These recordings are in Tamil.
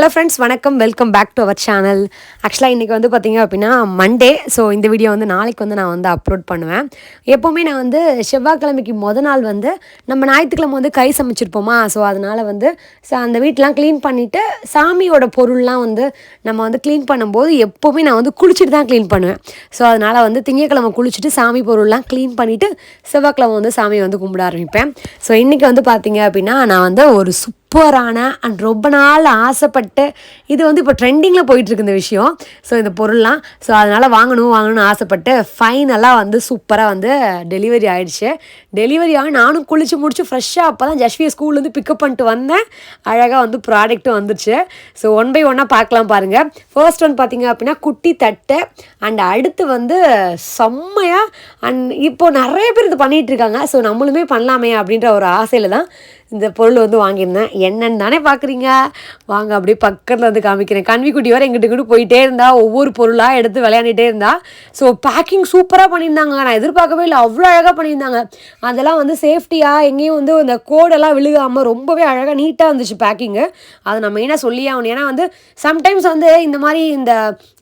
ஹலோ ஃப்ரெண்ட்ஸ் வணக்கம். Welcome back to our channel ஆக்சுவலாக இன்றைக்கி வந்து பார்த்திங்க அப்படின்னா மண்டே ஸோ இந்த வீடியோ வந்து நாளைக்கு வந்து நான் வந்து அப்லோட் பண்ணுவேன். எப்போவுமே நான் வந்து செவ்வாய்க்கிழமைக்கு மொதல் நாள் வந்து நம்ம ஞாயிற்றுக்கிழமை வந்து கை சமைச்சிருப்போமா? ஸோ அதனால் வந்து ஸோ அந்த வீட்டெலாம் க்ளீன் பண்ணிவிட்டு சாமியோட பொருள்லாம் வந்து நம்ம வந்து க்ளீன் பண்ணும்போது எப்போவுமே நான் வந்து குளிச்சுட்டு தான் க்ளீன் பண்ணுவேன். ஸோ அதனால் வந்து திங்கக்கிழமை குளிச்சுட்டு சாமி பொருள்லாம் க்ளீன் பண்ணிவிட்டு செவ்வாய்க்கிழமை வந்து சாமியை வந்து கும்பிட ஆரம்பிப்பேன். ஸோ இன்றைக்கி வந்து பார்த்திங்க அப்படின்னா நான் வந்து ஒரு சுப் சூப்பரான அண்ட் ரொம்ப நாள் ஆசைப்பட்டு இது வந்து இப்போ ட்ரெண்டிங்கில் போயிட்டுருக்கு இந்த விஷயம். ஸோ இந்த பொருள்லாம் ஸோ அதனால் வாங்கணும் வாங்கணும்னு ஆசைப்பட்டு ஃபைனலாக வந்து சூப்பராக வந்து டெலிவரி ஆகிடுச்சு டெலிவரி ஆகி நானும் குளித்து முடிச்சு ஃப்ரெஷ்ஷாக அப்போ தான் ஜஸ்வியை ஸ்கூல்லேருந்து பிக்கப் பண்ணிட்டு வந்தேன். அழகாக வந்து ப்ராடக்ட்டும் வந்துருச்சு. ஸோ ஒன் பை ஒன்னாக பார்க்கலாம் பாருங்கள் ஃபர்ஸ்ட் ஒன் பார்த்தீங்க அப்படின்னா குட்டி தட்டு அண்ட் அடுத்து வந்து செம்மையாக அண்ட் இப்போ நிறைய பேர் இது பண்ணிகிட்டு இருக்காங்க. ஸோ நம்மளுமே பண்ணலாமே அப்படின்ற ஒரு ஆசையில் தான் இந்த பொருள் வந்து வாங்கியிருந்தேன். என்னன்னு தானே பார்க்குறீங்க வாங்க அப்படியே பக்கத்தில் வந்து காமிக்கிறேன். கன்விக்குட்டி வர எங்கிட்ட கூட போயிட்டே இருந்தா ஒவ்வொரு பொருளாக எடுத்து விளையாண்டுட்டே இருந்தா. ஸோ பேக்கிங் சூப்பராக பண்ணியிருந்தாங்க. நான் எதிர்பார்க்கவே இல்லை. அவ்வளோ அழகாக பண்ணியிருந்தாங்க. அதெல்லாம் வந்து சேஃப்டியாக எங்கேயும் வந்து இந்த கோடெல்லாம் விழுகாமல் ரொம்பவே அழகாக நீட்டாக இருந்துச்சு பேக்கிங்கு அதை நான் மெயினாக சொல்லியே ஆகணும். ஏன்னா வந்து சம்டைம்ஸ் வந்து இந்த மாதிரி இந்த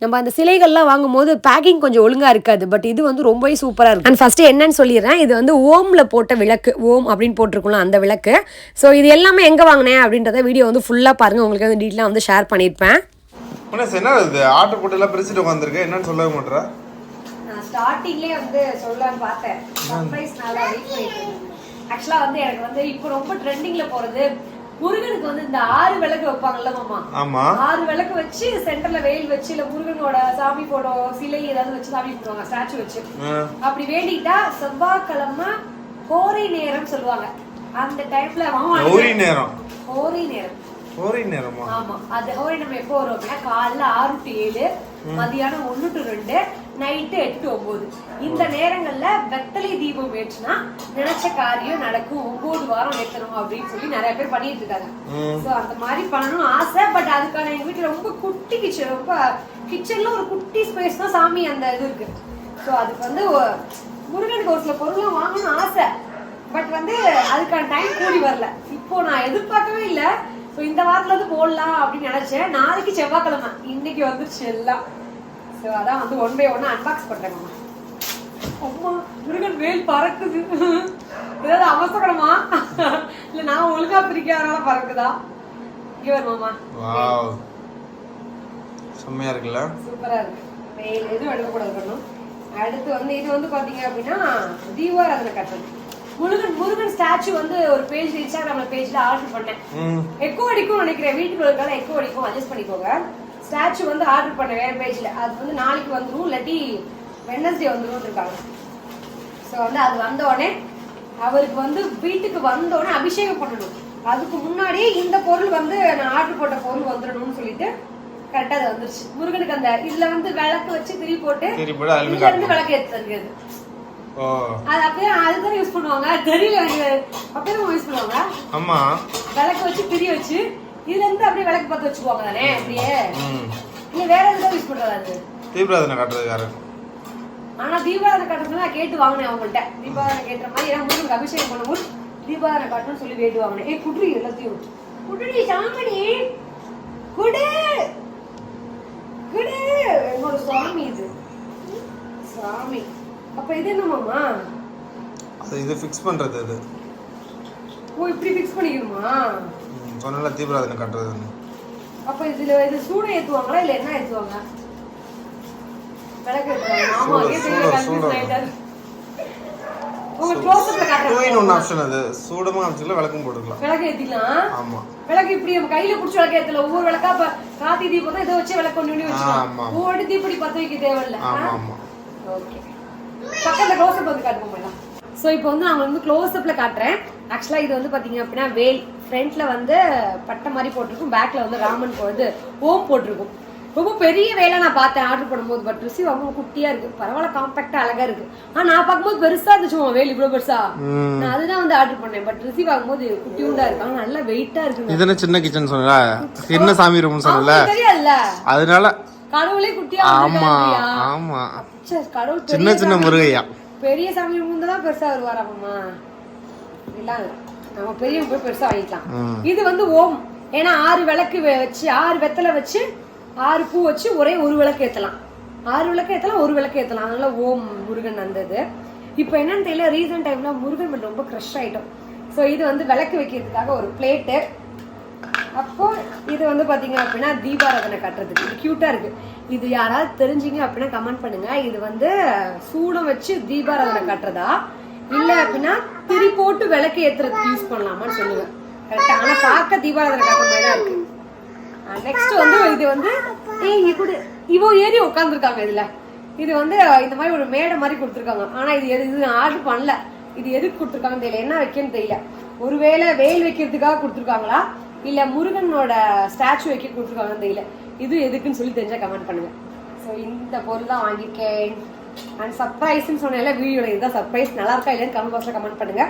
நம்ம அந்த சிலைகள்லாம் வாங்கும்போது பேக்கிங் கொஞ்சம் ஒழுங்காக இருக்காது. பட் இது வந்து ரொம்பவே சூப்பராக இருக்கும் அண்ட் ஃபஸ்ட்டு என்னன்னு சொல்லிடுறேன். இது வந்து ஓமில் போட்ட விளக்கு. ஓம் அப்படின்னு போட்டிருக்கலாம் அந்த விளக்கு. ஸோ இது எல்லாமே எங்கே வாங்கினேன் அப்படின்றத வீடியோ வந்து ஃபுல்லாக பாருங்கள் உங்களுக்கு வந்து டீட்டெயிலாக வந்து ஷேர் பண்ணியிருப்பேன் என்ன இது? ஆர்டர் போட்டு எல்லாம் பிரிச்சுட்டு உட்காந்துருக்க என்னன்னு சொல்லவே மாட்டேற நான் ஸ்டார்டிங்லேயே வந்து சொல்லலாம்னு பார்த்தேன். சர்ப்ரைஸ் நல்லா வெயிட் பண்ணிட்டு ஆக்சுவலாக வந்து எனக்கு வந்து இப்போ ரொம்ப ட்ரெண்டிங்கில் போகிறது முருகனுக்கு வந்து இந்த ஆறு விளக்கு வைப்பாங்கல்ல மாமா? ஆமா. ஆறு விளக்கு வச்சு சென்டர்ல வெயில் வச்சு இல்ல முருகனோட சாமி போட்டோ சிலை ஏதாவது வச்சு சாமி கும்பிடுவாங்க ஸ்டாச்சு வச்சு. அப்படி வேண்டிக்கிட்டா செவ்வாய்க்கிழமை கோரை நேரம் சொல்லுவாங்க. அந்த டைம்ல கௌரி நேரம். கோரை நேரம். கௌரி நேரமா? ஆமா. அது ஹோரி நம்ம எப்போ வரும் அப்படின்னா காலைல ஆறு டு ஏழு மதியானம் ஒண்ணு டு ரெண்டு நைட்டு எட்டு ஒன்பது. இந்த நேரங்கள்ல வெத்தலை தீபம் ஏற்றுனா நினைச்ச காரியம் நடக்கும். ஒன்பது வாரம் ஏற்றணும் அப்படின்னு சொல்லி நிறைய பேர் பண்ணிட்டு இருக்காங்க. சோ அந்த மாதிரி பண்ணணும்னு ஆசை. பட் அதுக்கான எங்க வீட்டுல ரொம்ப குட்டி கிச்சன் ரொம்ப கிச்சன்ல ஒரு குட்டி ஸ்பேஸ் தான் சாமி அந்த இது இருக்கு. சோ அதுக்கு வந்து ஒரு சில பொருள்லாம் வாங்கணும்னு ஆசை. பட் வந்து அதுக்கான டைம் கூடி வரல. இப்போ நான் எதிர்பார்க்கவே இல்ல. சோ இந்த வாரத்துல இருந்து போடலாம் அப்படின்னு நினைச்சேன். நாளைக்கு செவ்வாய்க்கிழமை. இன்னைக்கு வந்துருச்சு எல்லாம் சோ அதான் வந்து ஒன் பை ஒன்னு அன்பாக்ஸ் பண்றேன் மாமா. அம்மா முருகன் வேல் பறக்குது. ஏதாவது அவசரமா? இல்ல நான் ஒழுங்கா பிரிக்காதனால பறக்குதா? இங்க மாமா. செம்மையா இருக்குல்ல? சூப்பரா இருக்கு. வேல் எதுவும் எடுக்கக்கூடாது இருக்கணும் அடுத்து வந்து இது வந்து பாத்தீங்க அப்படின்னா தீபாராதனை கட்டல் முருகன் முருகன் ஸ்டாச்சு வந்து ஒரு பேஜ் இன்ஸ்டாகிராம்ல பேஜ்ல ஆர்டர் பண்ணேன் எக்கோ அடிக்கும் நினைக்கிறேன். வீட்டுக்குள்ள இருக்கால எக்கோ அடிக்கும். அட்ஜஸ்ட் பண்ணிக்கோங்க. ஸ்டாச்சு வந்து ஆர்டர் பண்ணேன் வேற பேஜ்ல அது வந்து நாளைக்கு வந்துரும். இல்லாட்டி வெனஸ்டே வந்துரும் இருக்காங்க. ஸோ வந்து அது வந்த உடனே அவருக்கு வந்து வீட்டுக்கு வந்த உடனே அபிஷேகம் பண்ணணும். அதுக்கு முன்னாடியே இந்த பொருள் வந்து நான் ஆர்டர் போட்ட பொருள் வந்துடணும்னு சொல்லிட்டு கரெக்டா அது வந்துருச்சு. முருகனுக்கு அந்த இதுல வந்து விளக்கு வச்சு திரி போட்டு இருந்து விளக்கு ஓ அது அப்படியே அதுதான் யூஸ் பண்ணுவாங்க. தெரியல அப்படியே யூஸ் பண்ணுவாங்க. ஆமா. விளக்கு வச்சு திரி வச்சு இதுல இருந்து அப்படியே விளக்கு பார்த்து வச்சுக்குவாங்க தானே அப்படியே? வேற எதுவும் யூஸ் பண்றதா அது? தீவிரவாதனை காட்டுறது யாரு? ஆனா தீபாவளி காட்டுறது நான் கேட்டு வாங்கினேன் அவங்கள்ட்ட. தீபாவளி கேட்டுற மாதிரி ஏன்னா முருகனுக்கு அபிஷேகம் பண்ணும்போது காட்டணும்னு சொல்லி கேட்டு வாங்கினேன். ஏ எல்லாத்தையும். குடுறி சாமணி. குடு. குடு. என்னோட சுவாமி இது. சாமி அப்ப இது என்ன மாமா அது இது ஃபிக்ஸ் பண்றது அது. ஓ இப்படி ஃபிக்ஸ் பண்ணிக்கணுமா? சொன்னல தீவிரவாதனை காட்டுறதுன்னு. அப்ப இதுல இது சூடம் ஏத்துவாங்களா இல்ல என்ன ஏத்துவாங்க? விளக்கு ஏத்துவாங்க. ஆமா சூடம், ஏன் தெரியல சூடம், கன்ஃபியூஸ் சூடம். ஆயிட்டாரு. உங்க க்ளோஸ்அப்ல டூ காட்டுறேன். இன் ஒன் ஆப்ஷன் அது. சூடமா அமைச்சுக்கலாம் விளக்கும் போட்டுக்கலாம். விளக்கு ஏத்திக்கலாம்? ஆமா. விளக்கு இப்படி நம்ம கையில புடிச்ச விளக்கு ஏத்தல. ஒவ்வொரு விளக்கா இப்ப காத்தி தீபம் தான் இதை வச்சு விளக்கு கொண்டு வந்து வச்சுக்கலாம். ஆமா. ஒவ்வொரு தீப்படி பத்த வைக்க தேவையில்ல. ஆமா ஆமா. ஓகே. பக்கத்துல க்ளோஸ்அப் வந்து காட்டுவோம் ஸோ இப்போ வந்து நான் வந்து க்ளோஸ்அப்ல காட்டுறேன். ஆக்சுவலா இது வந்து பாத்தீங்க அப்படின்னா வேல். ஃப்ரண்ட்ல வந்து பட்டை மாதிரி போட்டிருக்கும். பேக்ல வந்து ராமன் இது ஓம் போட்டிருக்கும். ரொம்ப பெரிய வேலை நான் பார்த்தேன் ஆர்டர் பண்ணும்போது. பட் ரிசீவ் ரொம்ப குட்டியா இருக்கு. பரவாயில்ல காம்பாக்டா அழகா இருக்கு. ஆனா நான் பார்க்கும்போது பெருசா இருந்துச்சு உன் வேல் இவ்வளவு பெருசா? நான் அதுதான் வந்து ஆர்டர் பண்ணேன். பட் ரிசீவ் ஆகும்போது குட்டியூண்டா இருக்கு. ஆனா நல்லா வெயிட்டா இருக்குங்க. இது என்ன சின்ன கிச்சன் சொன்னல சின்ன சாமி ரூம்னு சொன்னல தெரியாதுல்ல. அதனால கடவுளே குட்டியா ஆமா. ஆமா. கடவுள் சின்ன சின்ன. முருகையா. பெரிய சாமி முந்த பெருசா வருவாராமா இல்ல நம்ம பெரிய போய் பெருசா வாங்கிக்கலாம். இது வந்து ஓம். ஏன்னா ஆறு விளக்கு வச்சு ஆறு வெத்தலை வச்சு ஆறு பூ வச்சு ஒரே ஒரு விளக்கு ஏற்றலாம் ஆறு விளக்கு ஏற்றலாம் ஒரு விளக்கு ஏற்றலாம் அதனால ஓம் முருகன் அந்த இது இப்போ என்னன்னு தெரியல ரீசன்ட் டைம்ல முருகன் ரொம்ப க்ரஷ் ஆயிட்டோம். ஸோ இது வந்து விளக்கு வைக்கிறதுக்காக ஒரு பிளேட்டு அப்போ இது வந்து பாத்தீங்க அப்படின்னா தீபாராதனை கட்டுறதுக்கு. இது கியூட்டா இருக்கு. இது யாராவது தெரிஞ்சீங்க அப்படின்னா கமெண்ட் பண்ணுங்க. இது வந்து சூடம் வச்சு தீபாராதனை கட்டுறதா? இல்ல அப்படின்னா திரி போட்டு விளக்கு ஏத்துறதுக்கு யூஸ் பண்ணலாமான்னு சொல்லுங்க. கரெக்டா ஆனா பார்க்க தீபாராதனை கட்டுற மாதிரி தான் இருக்கு. நெக்ஸ்ட் வந்து இது வந்து ஏய் கூட. இவோ ஏறி உட்காந்துருக்காங்க இதுல. இது வந்து இந்த மாதிரி ஒரு மேடை மாதிரி கொடுத்துருக்காங்க. ஆனா இது எது இது ஆர்டர் பண்ணல. இது எதுக்கு கொடுத்துருக்காங்கன்னு தெரியல. என்ன வைக்கன்னு தெரியல. ஒருவேளை வெயில் வைக்கிறதுக்காக கொடுத்துருக்காங்களா? இல்ல முருகனோட ஸ்டாச்சு வைக்க கொடுத்துருக்காங்கன்னு தெரியல இது எதுக்குன்னு சொல்லி தெரிஞ்சா கமெண்ட் பண்ணுங்க. ஸோ இந்த பொருள் தான் வாங்கியிருக்கேன். அண்ட் சர்ப்ரைஸ்ன்னு சொன்னேன்ல வீடியோவில் இதுதான் சர்ப்ரைஸ் நல்லா இருக்கா இல்லைன்னு கமெண்ட் பாக்ஸ்ல கமெண்ட் பண்ணுங்க.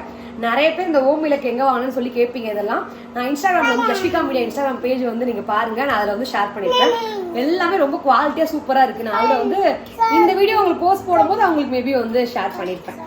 நிறைய பேர் இந்த ஓம் விளக்கு எங்க வாங்கணும்னு சொல்லி கேட்பீங்க இதெல்லாம். நான் இன்ஸ்டாகிராம் வந்து லட்சுமிகா மீடியா இன்ஸ்டாகிராம் பேஜ் வந்து நீங்க பாருங்க. நான் அதுல வந்து ஷேர் பண்ணிருக்கேன். எல்லாமே ரொம்ப குவாலிட்டியா சூப்பரா இருக்கு. நான் அதுல வந்து இந்த வீடியோ உங்களுக்கு போஸ்ட் போடும்போது அவங்களுக்கு மேபி வந்து ஷேர் பண்ணிருப்பேன்.